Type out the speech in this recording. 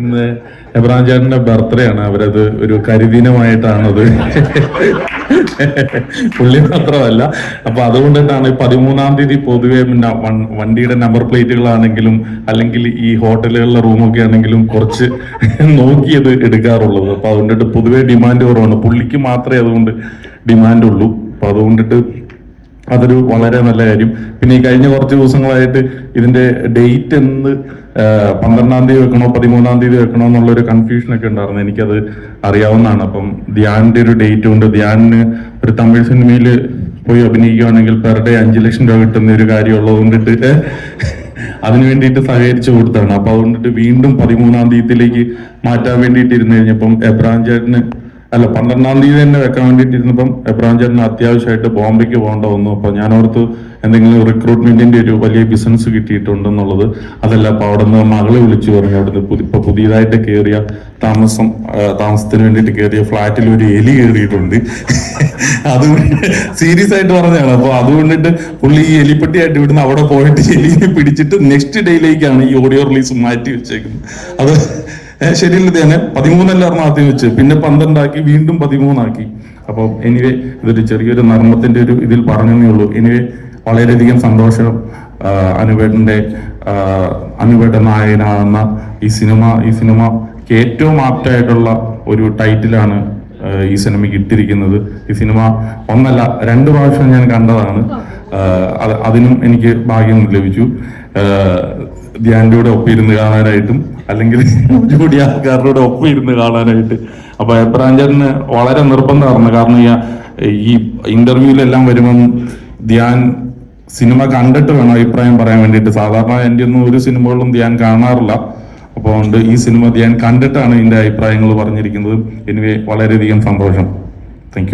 ഇന്ന് എബ്രാം ചേട്ടന്റെ ബർത്ത്ഡേ ആണ്. അവരത് ഒരു കരിദിനമായിട്ടാണത്. പുള്ളി മാത്രമല്ല. അപ്പൊ അതുകൊണ്ടിട്ടാണ് പതിമൂന്നാം തീയതി പൊതുവെ വണ്ടിയുടെ നമ്പർ പ്ലേറ്റുകളാണെങ്കിലും അല്ലെങ്കിൽ ഈ ഹോട്ടലുകളിലെ റൂമൊക്കെ ആണെങ്കിലും കുറച്ച് നോക്കിയത് എടുക്കാറുള്ളത്. അപ്പൊ അതുകൊണ്ടിട്ട് പൊതുവെ ഡിമാൻഡ് കുറവാണ്. പുള്ളിക്ക് മാത്രമേ അതുകൊണ്ട് ഡിമാൻഡ് ഉള്ളൂ. അപ്പൊ അതുകൊണ്ടിട്ട് അതൊരു വളരെ നല്ല കാര്യം. പിന്നെ ഈ കഴിഞ്ഞ കുറച്ച് ദിവസങ്ങളായിട്ട് ഇതിന്റെ ഡേറ്റ് എന്ന് പന്ത്രണ്ടാം തീയതി വെക്കണോ പതിമൂന്നാം തീയതി വെക്കണോ എന്നുള്ള ഒരു കൺഫ്യൂഷൻ ഒക്കെ ഉണ്ടായിരുന്നു. എനിക്കത് അറിയാവുന്നതാണ്. അപ്പം ധ്യാനിന്റെ ഒരു ഡേറ്റ് ഉണ്ട്. ധ്യാനിന് ഒരു തമിഴ് സിനിമയിൽ പോയി അഭിനയിക്കുകയാണെങ്കിൽ പെർ ഡേ അഞ്ചു ലക്ഷം രൂപ കിട്ടുന്ന ഒരു കാര്യമുള്ളത് കൊണ്ടിട്ട് അതിനു വേണ്ടിയിട്ട് സഹകരിച്ചു കൊടുത്താണ്. അപ്പൊ അതുകൊണ്ടിട്ട് വീണ്ടും പതിമൂന്നാം തീയതിയിലേക്ക് മാറ്റാൻ വേണ്ടിയിട്ട് ഇരുന്ന് കഴിഞ്ഞപ്പം എബ്രാം ചേട്ടന് അല്ല പന്ത്രണ്ടാം തീയതി തന്നെ വെക്കാൻ വേണ്ടിയിട്ട് ഇരുന്നപ്പം എബ്രാം ചേട്ടന് അത്യാവശ്യമായിട്ട് ബോംബെക്ക് പോകേണ്ട വന്നു. അപ്പൊ ഞാൻ ഓർത്ത് എന്തെങ്കിലും റിക്രൂട്ട്മെന്റിന്റെ ഒരു വലിയ ബിസിനസ് കിട്ടിയിട്ടുണ്ടെന്നുള്ളത് അതല്ല അപ്പൊ അവിടെ നിന്ന് മകളെ വിളിച്ചു പറഞ്ഞു അവിടുന്ന് ഇപ്പൊ പുതിയതായിട്ട് കയറിയ താമസം താമസത്തിന് വേണ്ടിയിട്ട് കയറിയ ഫ്ലാറ്റിൽ ഒരു എലി കയറിയിട്ടുണ്ട് അത് സീരിയസ് ആയിട്ട് പറഞ്ഞതാണ്. അപ്പൊ അതുകൊണ്ടിട്ട് പുള്ളി ഈ എലിപ്പെട്ടിയായിട്ട് ഇവിടുന്ന് അവിടെ പോയിട്ട് എലിയെ പിടിച്ചിട്ട് നെക്സ്റ്റ് ഡേയിലേക്കാണ് ഈ ഓഡിയോ റിലീസ് മാറ്റി വെച്ചേക്കുന്നത്. അത് ശരിയല്ല തന്നെ പതിമൂന്നല്ലായിരുന്നു ആദ്യം വെച്ച്. പിന്നെ പന്ത്രണ്ടാക്കി വീണ്ടും പതിമൂന്നാക്കി. അപ്പോൾ എനിവേ ഇതൊരു ചെറിയൊരു നർമ്മത്തിന്റെ ഒരു ഇതിൽ പറഞ്ഞേ ഉള്ളൂ. എനിവേ വളരെയധികം സന്തോഷം ആ, അനുവേട്ട നായകനാകുന്ന ഈ സിനിമ ഈ സിനിമക്ക് ഏറ്റവും ആപ്റ്റായിട്ടുള്ള ഒരു ടൈറ്റിലാണ് ഈ സിനിമയ്ക്ക് ഇട്ടിരിക്കുന്നത്. ഈ സിനിമ ഒന്നല്ല രണ്ട് പ്രാവശ്യം ഞാൻ കണ്ടതാണ്. അതിനും എനിക്ക് ഭാഗ്യം ലഭിച്ചു. ധ്യാന്റെ കൂടെ ഒപ്പം കാണാനായിട്ടും അല്ലെങ്കിൽ ജോഡി ആൾക്കാരുടെ ഒപ്പിരുന്ന് കാണാനായിട്ട്. അപ്പൊ എബ്രാഞ്ചറിന് വളരെ നിർബന്ധമായിരുന്നു. കാരണം ഈ- ഈ ഇന്റർവ്യൂവിലെല്ലാം വരുമ്പം ധ്യാൻ സിനിമ കണ്ടിട്ട് വേണം അഭിപ്രായം പറയാൻ വേണ്ടിയിട്ട്. സാധാരണ എന്റെ ഒന്നും ഒരു സിനിമകളിലും ധ്യാൻ കാണാറില്ല. അപ്പോൾ ഈ സിനിമ ഞാൻ കണ്ടിട്ടാണ് എന്റെ അഭിപ്രായങ്ങൾ പറഞ്ഞിരിക്കുന്നത്. എനിവേ വളരെയധികം സന്തോഷം. താങ്ക്